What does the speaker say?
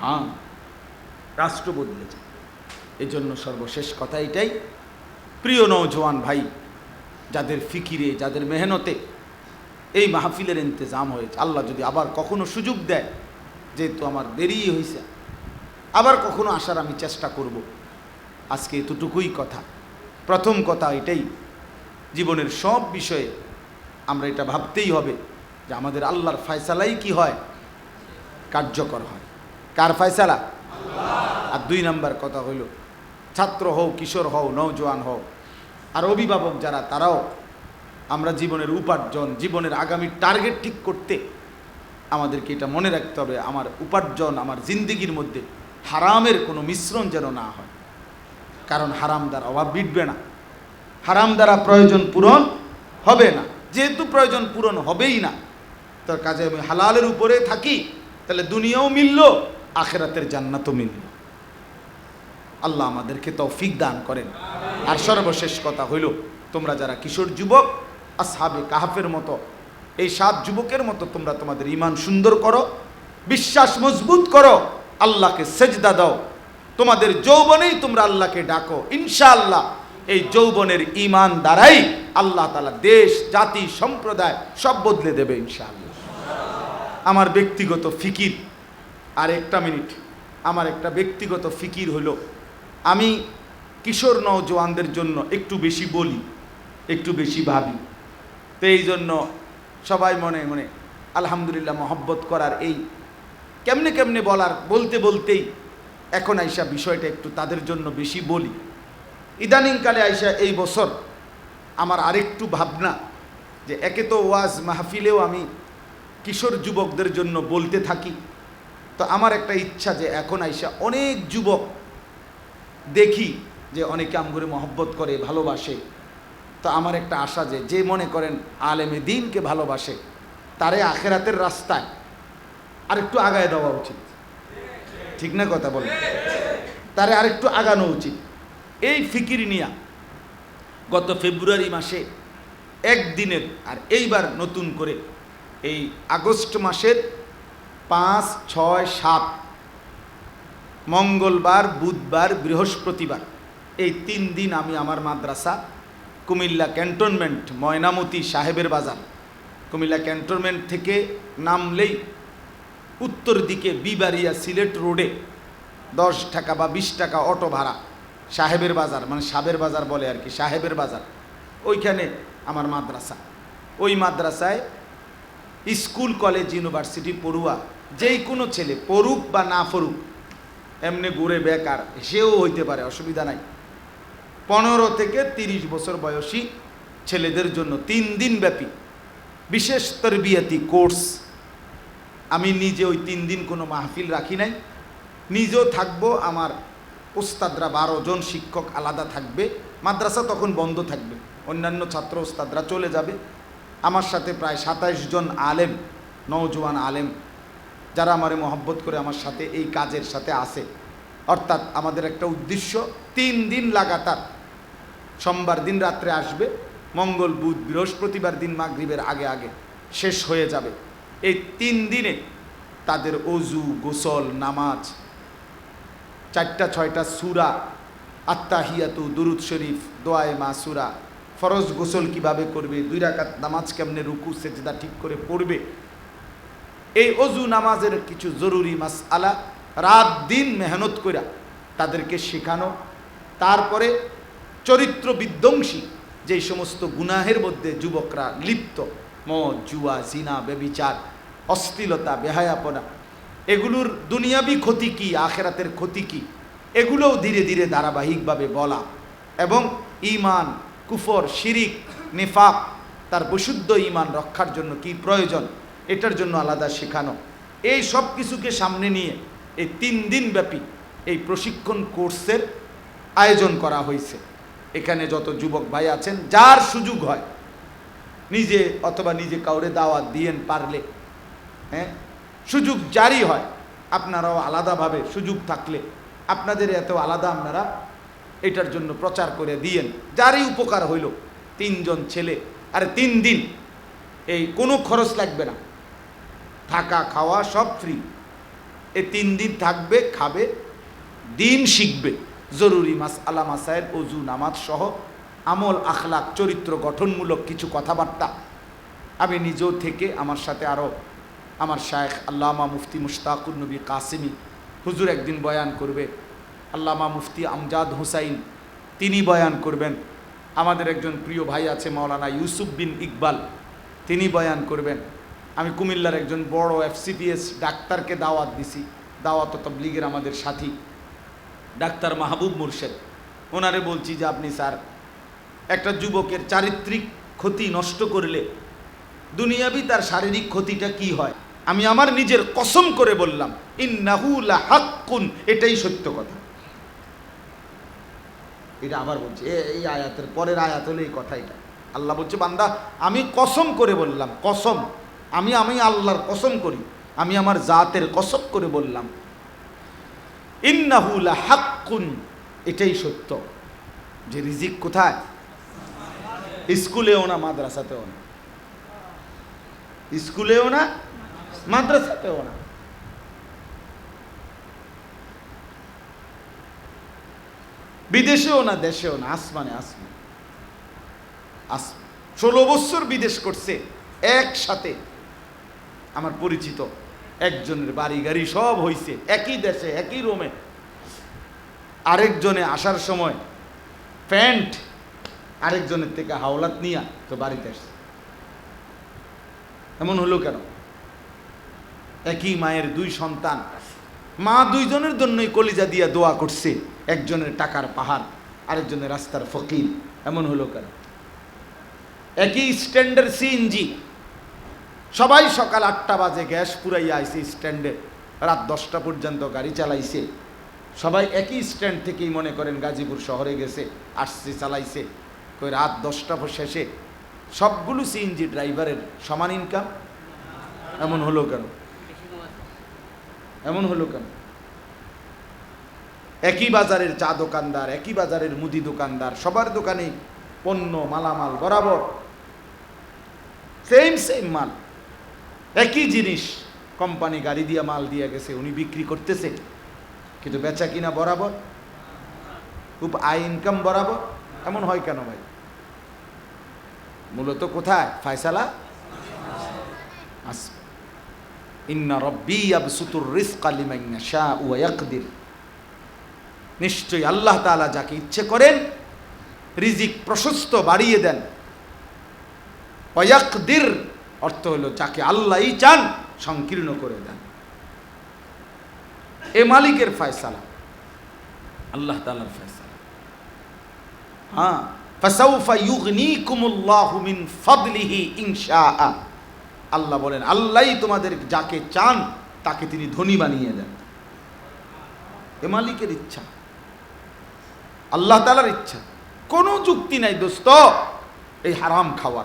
হ্যাঁ রাষ্ট্র বদলে যায় এই জন্য সর্বশেষ কথা এটাই। প্রিয় নৌজওয়ান ভাই, যাদের ফিকিরে, যাদের মেহনতে এই মাহফিলের ইন্তজাম হয়েছে, আল্লাহ যদি আবার কখনো সুযোগ দেয়, যেহেতু আমার দেরিই হয়েছে আবার কখনো আসার আমি চেষ্টা করব। আজকে এতটুকুই কথা। প্রথম কথা এটাই, জীবনের সব বিষয়ে আমরা এটা ভাবতেই হবে যে আমাদের আল্লাহর ফয়সালাই কি হয়, কার্যকর হয়। কার ফয়সালা আর দুই নাম্বার কথা হইল, ছাত্র হও, কিশোর হও নৌজওয়ান হও, আর অভিভাবক যারা, তারাও আমরা জীবনের উপার্জন, জীবনের আগামী টার্গেট ঠিক করতে আমাদেরকে এটা মনে রাখতে হবে, আমার উপার্জন, আমার জিন্দিগির মধ্যে হারামের কোনো মিশ্রণ যেন না হয়। কারণ হারাম দ্বারা অভাব মিটবে না। হারাম দ্বারা প্রয়োজন পূরণ হবে না। যেহেতু প্রয়োজন পূরণ হবেই না তার কাজে আমি হালালের উপরে থাকি, তাহলে দুনিয়াও মিলল। আখেরাতের জান্নাতও মিলল আল্লাহ আমাদেরকে তৌফিক দান করেন। আর সর্বশেষ কথা হইল, তোমরা যারা কিশোর যুবক, আসহাবে কাহাফের মতো, এই সাত যুবকের মতো তোমরা তোমাদের ইমান সুন্দর করো, বিশ্বাস মজবুত করো, আল্লাহকে সেজদা দাও। তোমাদের যৌবনেই তোমরা আল্লাহকে ডাকো। ইনশাআল্লাহ, এই যৌবনের ইমান দ্বারাই আল্লাহ তালা দেশ, জাতি, সম্প্রদায় সব বদলে দেবে ইনশাআল্লাহ। আমার ব্যক্তিগত ফিকির আর একটা মিনিট। আমার একটা ব্যক্তিগত ফিকির হলো, আমি কিশোর নওজোয়ানদের জন্য একটু বেশি বলি, একটু বেশি ভাবি। তো এই জন্য সবাই মনে মনে আলহামদুলিল্লাহ মহব্বত করার এই কেমনে কেমনে বলার, বলতে বলতেই এখন আইসা বিষয়টা একটু তাদের জন্য বেশি বলি। ইদানিংকালে আইসা এই বছর আমার আরেকটু ভাবনা যে একে তো ওয়াজ মাহফিলেও আমি কিশোর যুবকদের জন্য বলতে থাকি। তো আমার একটা ইচ্ছা যে এখন আইসা অনেক যুবক দেখি যে অনেকে আমগুরে মহব্বত করে, ভালোবাসে। তো আমার একটা আশা যে যে মনে করেন আলেমে দিনকে ভালোবাসে, তারে আখেরাতের রাস্তায় আরেকটু আগায় দেওয়া উচিত। ঠিক না কথা বলেন? তারে আরেকটু আগানো উচিত। এই ফিকির নিয়া গত ফেব্রুয়ারি মাসে একদিনের আর এইবার নতুন করে এই আগস্ট মাসের পাঁচ, ছয়, সাত। মঙ্গলবার, বুধবার, বৃহস্পতিবার। এই তিন দিন আমি আমার মাদ্রাসা কুমিল্লা ক্যান্টনমেন্ট ময়নামতি সাহেবের বাজার। কুমিল্লা ক্যান্টনমেন্ট থেকে নামলেই উত্তর দিকে বিবারিয়া সিলেট রোডে দশ টাকা বা বিশ টাকা অটো ভাড়া সাহেবের বাজার মানে সাবের বাজার বলে আর কি, সাহেবের বাজার। ওইখানে আমার মাদ্রাসা। ওই মাদ্রাসায় স্কুল, কলেজ, ইউনিভার্সিটি পড়ুয়া যেই কোনো ছেলে পড়ুক বা না পড়ুক, এমনি ঘুরে বেকার, সেও হইতে পারে, অসুবিধা নাই। পনেরো থেকে তিরিশ বছর বয়সী ছেলেদের জন্য তিন দিন ব্যাপী বিশেষ তরবিয়াতি কোর্স। আমি নিজে ওই তিন দিন কোনো মাহফিল রাখি নাই। নিজেও থাকব, আমার ওস্তাদরা বারো জন শিক্ষক আলাদা থাকবে, মাদ্রাসা তখন বন্ধ থাকবে, অন্যান্য ছাত্র ওস্তাদরা চলে যাবে। আমার সাথে প্রায় সাতাইশ জন আলেম নৌজওয়ান আলেম যারা আমারে মহব্বত করে আমার সাথে এই কাজের সাথে আসে অর্থাৎ আমাদের একটা উদ্দেশ্য, তিন দিন লাগাতার। সোমবার দিন রাত্রে আসবে, মঙ্গল, বুধ, বৃহস্পতিবার দিন মাগরিবের আগে আগে শেষ হয়ে যাবে। এই তিন দিনে তাদের অজু, গোসল, নামাজ, চারটা, ছয়টা সুরা আত্মাহিয়াতু দুরুদ শরীফ, দোয়ায় মা সুরা ফরজ গোসল কীভাবে করবে, দুই রাকাত নামাজ কেমনে রুকু, সেজদা ঠিক করে পড়বে এই অজু নামাজের কিছু জরুরি মাস আলা রাত দিন মেহনত কইরা তাদেরকে শেখানো, তারপরে চরিত্র বিধ্বংসী, যেই সমস্ত গুনাহের মধ্যে যুবকরা লিপ্ত, মদ, জুয়া, জিনা বেবিচার অশ্লীলতা, বেহায়াপনা, এগুলোর দুনিয়াবি ক্ষতি কি, আখেরাতের ক্ষতি কি, এগুলোও ধীরে ধীরে ধারাবাহিকভাবে বলা এবং ইমান কুফর, শিরিক, নেফাক, তার বিশুদ্ধ ইমান রক্ষার জন্য কি প্রয়োজন? এটার জন্য আলাদা শেখানো। এই সব কিছুকে সামনে নিয়ে এই তিন দিন ব্যাপী এই প্রশিক্ষণ কোর্সের আয়োজন করা হয়েছে। এখানে যত যুবক ভাই আছেন, যার সুযোগ হয়, নিজে অথবা নিজে কাউরে দাওয়াত দিয়েন পারলে হ্যাঁ? সুযোগ জারি হয়, আপনারাও আলাদাভাবে সুযোগ থাকলে, আপনাদের এত আলাদা আপনারা এটার জন্য প্রচার করে দিয়েন। যারই উপকার হইল, তিনজন ছেলে, আর তিন দিন এই কোনো খরচ লাগবে না। থাকা খাওয়া সব ফ্রি এ তিন দিন থাকবে, খাবে, দিন শিখবে। জরুরি মাস আলা মাসায়ের অজু নামাজ সহ আমল আখলাক চরিত্র গঠনমূলক কিছু কথাবার্তা। আমি নিজেও থেকে আমার সাথে আরও আমার শায়েখ আল্লামা মুফতি মুশতাকুর নবী কাসিমি হুজুর একদিন বয়ান করবে। আল্লামা মুফতি আমজাদ হুসাইন, তিনি বয়ান করবেন। আমাদের একজন প্রিয় ভাই আছে মাওলানা ইউসুফ বিন ইকবাল, তিনি বয়ান করবেন। আমি কুমিল্লার একজন বড় এফসিপিএস ডাক্তারকে দাওয়াত দিছি। দাওয়াত তবলিগের আমাদের সাথী। ডাক্তার মাহবুব মুর্শেদ। ওনারে বলছি যে, আপনি স্যার, একটা যুবকের চারিত্রিক ক্ষতি নষ্ট করলে দুনিয়াবি তার শারীরিক ক্ষতিটা কি হয়? আমি আমার নিজের কসম করে বললাম ইন্নাহুলা হাক্কুন এটাই সত্য কথা। এটা আবার বলছি এই আয়াতের পরের আয়াত হলো এই কথা এটা। আল্লাহ বলছে, বান্দা, আমি কসম করে বললাম, কসম। আমি আমি আল্লাহর কসম করি, আমি আমার জাতের কসম করে বললাম। ইন্নাহুলা হাক্কুন এটাই সত্য। যে রিজিক কোথায়? স্কুলেও না, মাদ্রাসাতেও না। স্কুলেও না, মাদ্রাসাতেও না। বিদেশেও না, দেশেও না, আসমানে আসমান। আস ষোলো বছর বিদেশ করছে, একসাথে। আমার পরিচিত একজনের বাড়ি গাড়ি সব হইছে, একই দেশে, একই রোমে। আরেকজনে আসার সময় প্যান্ট আরেকজনের থেকে হাওলাত নিয়া তো বাড়িতে আসছে। এমন হলো কেন? একই মায়ের দুই সন্তান। মা দুইজনের জন্যই কলিজা দিয়া দোয়া করছে, একজনের টাকার পাহাড়, আরেকজনের রাস্তার ফকির। এমন হলো কেন? একই স্ট্যান্ডের সিএনজি সবাই সকাল আটটা বাজে, গ্যাস পুরাইয়া আইছে স্ট্যান্ডে। রাত দশটা পর্যন্ত গাড়ি চালাইছে। সবাই একই স্ট্যান্ড থেকেই মনে করেন গাজীপুর শহরে গেছে, আসছে, চালাইছে। কই রাত দশটা শেষে। সবগুলো সিএনজি ড্রাইভারের সমান ইনকাম এমন হলো কেন? এমন হলো কেন? একই বাজারের চা দোকানদার, একই বাজারের মুদি দোকানদার, সবার দোকানে পণ্য, মালামাল বরাবর। সেম সেম মাল। একই জিনিস। কোম্পানি গাড়ি দিয়ে মাল দিয়ে গেছে, উনি বিক্রি করতেছে, কিন্তু বেচা কিনা বরাবর? খুব আয় ইনকাম বরাবর? এমন হয় কেন ভাই? মূলত কোথায়? ফায়সালা? ইন্না রব্বি আবসুতুর রিজকা লিমান ইয়াশাউ ওয়া ইয়াকদির। নিশ্চয়ই আল্লাহ তাআলা যাকে ইচ্ছে করেন, রিজিক প্রশস্ত বাড়িয়ে দেন। ওয়াকদির অর্থ হলো যাকে আল্লাহই চান, সংকীর্ণ করে দেন। এ মালিকের ফয়সালা। আল্লাহ তাআলার ফয়সালা। হ্যাঁ ফাসাউফা মিন আল্লাহ বলেন, আল্লাহই তোমাদের যাকে চান, তাকে তিনি ধনী বানিয়ে দেন। এ মালিকের ইচ্ছা। আল্লাহ তালার ইচ্ছা। কোনো যুক্তি নাই, দোস্ত, এই হারাম খাওয়ার।